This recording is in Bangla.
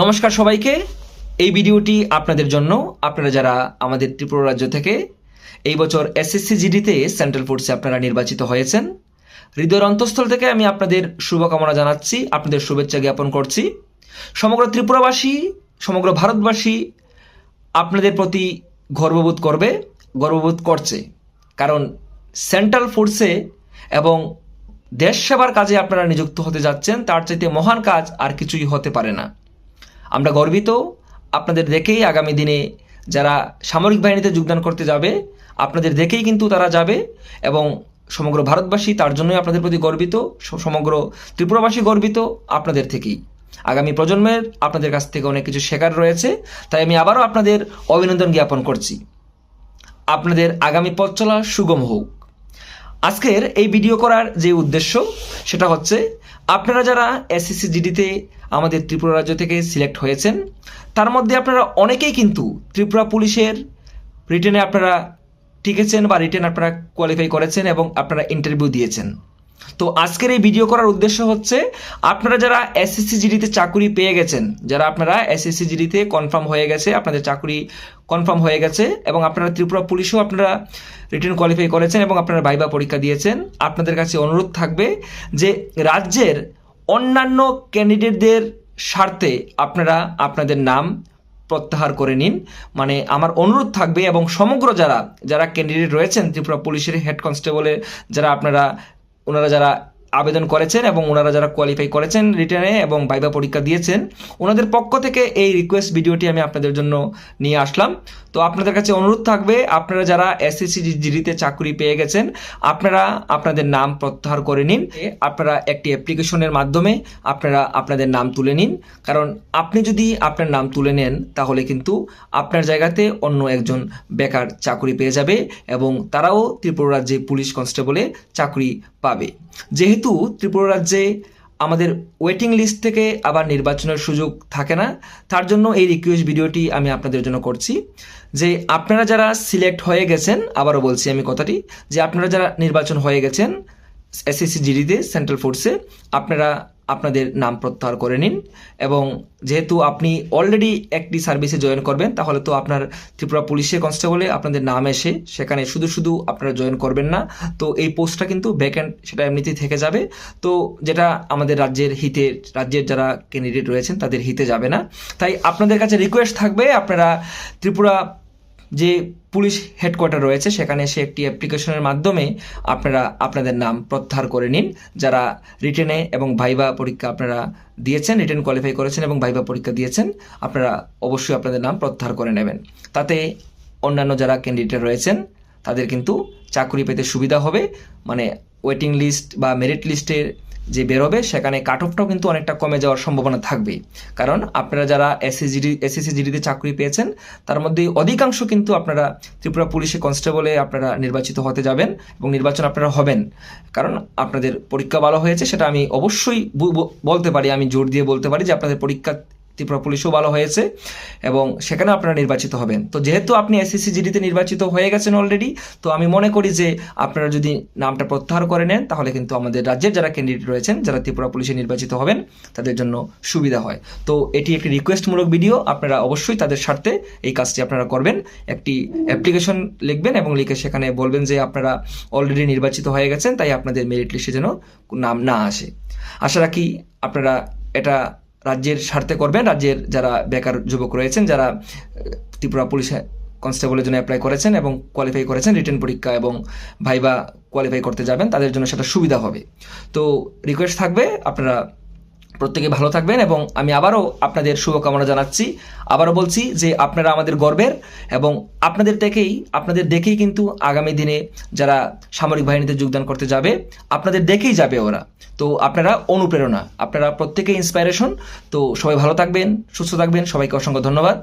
নমস্কার সবাইকে। এই ভিডিওটি আপনাদের জন্য। আপনারা যারা আমাদের ত্রিপুরা রাজ্য থেকে এই বছর এসএসসি জিডিতে সেন্ট্রাল ফোর্সে আপনারা নির্বাচিত হয়েছেন, হৃদয়ের অন্তঃস্থল থেকে আমি আপনাদের শুভকামনা জানাচ্ছি, আপনাদের শুভেচ্ছা জ্ঞাপন করছি। সমগ্র ত্রিপুরাবাসী, সমগ্র ভারতবাসী আপনাদের প্রতি গর্ববোধ করবে, গর্ববোধ করছে। কারণ সেন্ট্রাল ফোর্সে এবং দেশ সেবার কাজে আপনারা নিযুক্ত হতে যাচ্ছেন, তার চাইতে মহান কাজ আর কিছুই হতে পারে না। আমরা গর্বিত। আপনাদের দেখেই আগামী দিনে যারা সামরিক বাহিনীতে যোগদান করতে যাবে, আপনাদের দেখেই কিন্তু তারা যাবে এবং সমগ্র ভারতবাসী তার জন্যই আপনাদের প্রতি গর্বিত সমগ্র ত্রিপুরাবাসী গর্বিত আপনাদের থেকেই। আগামী প্রজন্মের আপনাদের কাছ থেকে অনেক কিছু শেখার রয়েছে, তাই আমি আবারও আপনাদের অভিনন্দন জ্ঞাপন করছি। আপনাদের আগামী পথ চলা সুগম হোক। আজকের এই ভিডিও করার যে উদ্দেশ্য, সেটা হচ্ছে আপনারা যারা এসএসসি জিডিতে আমাদের ত্রিপুরা রাজ্য থেকে সিলেক্ট হয়েছেন। তার মধ্যে আপনারা অনেকেই কিন্তু ত্রিপুরা পুলিশের রিটেনে আপনারা টিকেছেন বা রিটেন আপনারা কোয়ালিফাই করেছেন এবং আপনারা ইন্টারভিউ দিয়েছেন। তো আজকের এই ভিডিও করার উদ্দেশ্য হচ্ছে, আপনারা যারা এসএসসি জিডিতে চাকুরি পেয়ে গেছেন, যারা আপনারা এসএসসি জিডিতে কনফার্ম হয়ে গেছে, আপনাদের চাকুরি কনফার্ম হয়ে গেছে এবং আপনারা ত্রিপুরা পুলিশেও আপনারা রিটার্ন কোয়ালিফাই করেছেন এবং আপনারা ভাইবা পরীক্ষা দিয়েছেন, আপনাদের কাছে অনুরোধ থাকবে যে রাজ্যের অন্যান্য ক্যান্ডিডেটদের স্বার্থে আপনারা আপনাদের নাম প্রত্যাহার করে নিন। মানে আমার অনুরোধ থাকবে এবং সমগ্র যারা যারা ক্যান্ডিডেট রয়েছেন ত্রিপুরা পুলিশের হেড কনস্টেবলের যারা আপনারা, ওনারা যারা আবেদন করেছেন এবং ওনারা যারা কোয়ালিফাই করেছেন রিটার্নে এবং বাইবা পরীক্ষা দিয়েছেন, ওনাদের পক্ষ থেকে এই রিকোয়েস্ট ভিডিওটি আমি আপনাদের জন্য নিয়ে আসলাম। তো আপনাদের কাছে অনুরোধ থাকবে, আপনারা যারা এসএসসি জিডিতে চাকরি পেয়ে গেছেন, আপনারা আপনাদের নাম প্রত্যাহার করে নিন, আপনারা একটি অ্যাপ্লিকেশনের মাধ্যমে আপনারা আপনাদের নাম তুলে নিন। কারণ আপনি যদি আপনার নাম তুলে নেন, তাহলে কিন্তু আপনার জায়গাতে অন্য একজন বেকার চাকরি পেয়ে যাবে এবং তারাও ত্রিপুরা রাজ্যে পুলিশ কনস্টেবলে চাকরি পাবে। যেহেতু ত্রিপুরা রাজ্যে আমাদের ওয়েটিং লিস্ট থেকে আবার নির্বাচনের সুযোগ থাকে না। তার জন্য এই রিকোয়েস্ট ভিডিওটি আমি আপনাদের জন্য করছি। যে আপনারা যারা সিলেক্ট হয়ে গেছেন, আবারও বলছি আমি কথাটি, যে আপনারা যারা নির্বাচন হয়ে গেছেন এসএসসি জিডিতে সেন্ট্রাল ফোর্সে আপনারা আপনাদের নাম প্রত্যাহার করে নিন এবং যেহেতু আপনি অলরেডি একটি সার্ভিসে জয়েন করবেন, তাহলে তো আপনার ত্রিপুরা পুলিশে কনস্টেবলে আপনাদের নাম এসে সেখানে শুধু শুধু আপনারা জয়েন করবেন না। তো এই পোস্টটা কিন্তু ভ্যাকেন্ট সেটা এমনিতেই থেকে যাবে। তো যেটা আমাদের রাজ্যের হিতে, রাজ্যের যারা ক্যান্ডিডেট রয়েছেন, তাদের হিতে যাবে না। তাই আপনাদের কাছে রিকোয়েস্ট থাকবে আপনারা ত্রিপুরা যে পুলিশ হেডকোয়ার্টার রয়েছে, সেখানে এসে একটি অ্যাপ্লিকেশনের মাধ্যমে আপনারা আপনাদের নাম প্রত্যাহার করে নিন। যারা রিটেনে এবং ভাইবা পরীক্ষা আপনারা দিয়েছেন রিটেন কোয়ালিফাই করেছেন এবং ভাইবা পরীক্ষা দিয়েছেন, আপনারা অবশ্যই আপনাদের নাম প্রত্যাহার করে নেবেন। তাতে অন্যান্য যারা ক্যান্ডিডেট রয়েছেন, তাদের কিন্তু চাকরি পেতে সুবিধা হবে। মানে ওয়েটিং লিস্ট বা মেরিট লিস্টের যে বেরোবে, সেখানে কাট অফটাও কিন্তু অনেকটা কমে যাওয়ার সম্ভাবনা থাকবে কারণ আপনারা যারা এসএসজিডি এসএসসিজিডিতে চাকরি পেয়েছেন, তার মধ্যে অধিকাংশ কিন্তু আপনারা ত্রিপুরা পুলিশে কনস্টেবলে আপনারা নির্বাচিত হতে যাবেন এবং নির্বাচন আপনারা হবেন। কারণ আপনাদের পরীক্ষা ভালো হয়েছে, সেটা আমি অবশ্যই বলতে পারি, আমি জোর দিয়ে বলতে পারি যে আপনাদের পরীক্ষা ত্রিপুরা পুলিশও ভালো হয়েছে এবং সেখানে আপনারা নির্বাচিত হবেন। তো যেহেতু আপনি এসএসসি জিডিতে নির্বাচিত হয়ে গেছেন অলরেডি তো আমি মনে করি যে আপনারা যদি নামটা প্রত্যাহার করে নেন, তাহলে কিন্তু আমাদের রাজ্যের যারা ক্যান্ডিডেট রয়েছেন, যারা ত্রিপুরা পুলিশে নির্বাচিত হবেন, তাদের জন্য সুবিধা হয়। তো এটি একটি রিকোয়েস্টমূলক ভিডিও আপনারা অবশ্যই তাদের স্বার্থে এই কাজটি আপনারা করবেন। একটি অ্যাপ্লিকেশন লিখবেন এবং লিখে সেখানে বলবেন যে আপনারা অলরেডি নির্বাচিত হয়ে গেছেন, তাই আপনাদের মেরিট লিস্টে যেন নাম না আসে। আশা রাখি আপনারা এটা রাজ্যের স্বার্থে করবেন। রাজ্যের যারা বেকার যুবক রয়েছেন, যারা ত্রিপুরা পুলিশ কনস্টেবলের জন্য অ্যাপ্লাই করেছেন এবং কোয়ালিফাই করেছেন রিটার্ন পরীক্ষা এবং ভাইবা কোয়ালিফাই করতে যাবেন, তাদের জন্য সেটা সুবিধা হবে। তো রিকোয়েস্ট থাকবে, আপনারা প্রত্যেকে ভালো থাকবেন এবং আমি আবারও আপনাদের শুভকামনা জানাচ্ছি। আবারও বলছি যে আপনারা আমাদের গর্বের এবং আপনাদের থেকেই আপনাদের দেখেই কিন্তু আগামী দিনে যারা সামরিক বাহিনীতে যোগদান করতে যাবে, আপনাদের দেখেই যাবে ওরা। তো আপনারা অনুপ্রেরণা, আপনারা প্রত্যেকেই ইন্সপাইরেশন তো সবাই ভালো থাকবেন, সুস্থ থাকবেন, সবাইকে অসংখ্য ধন্যবাদ।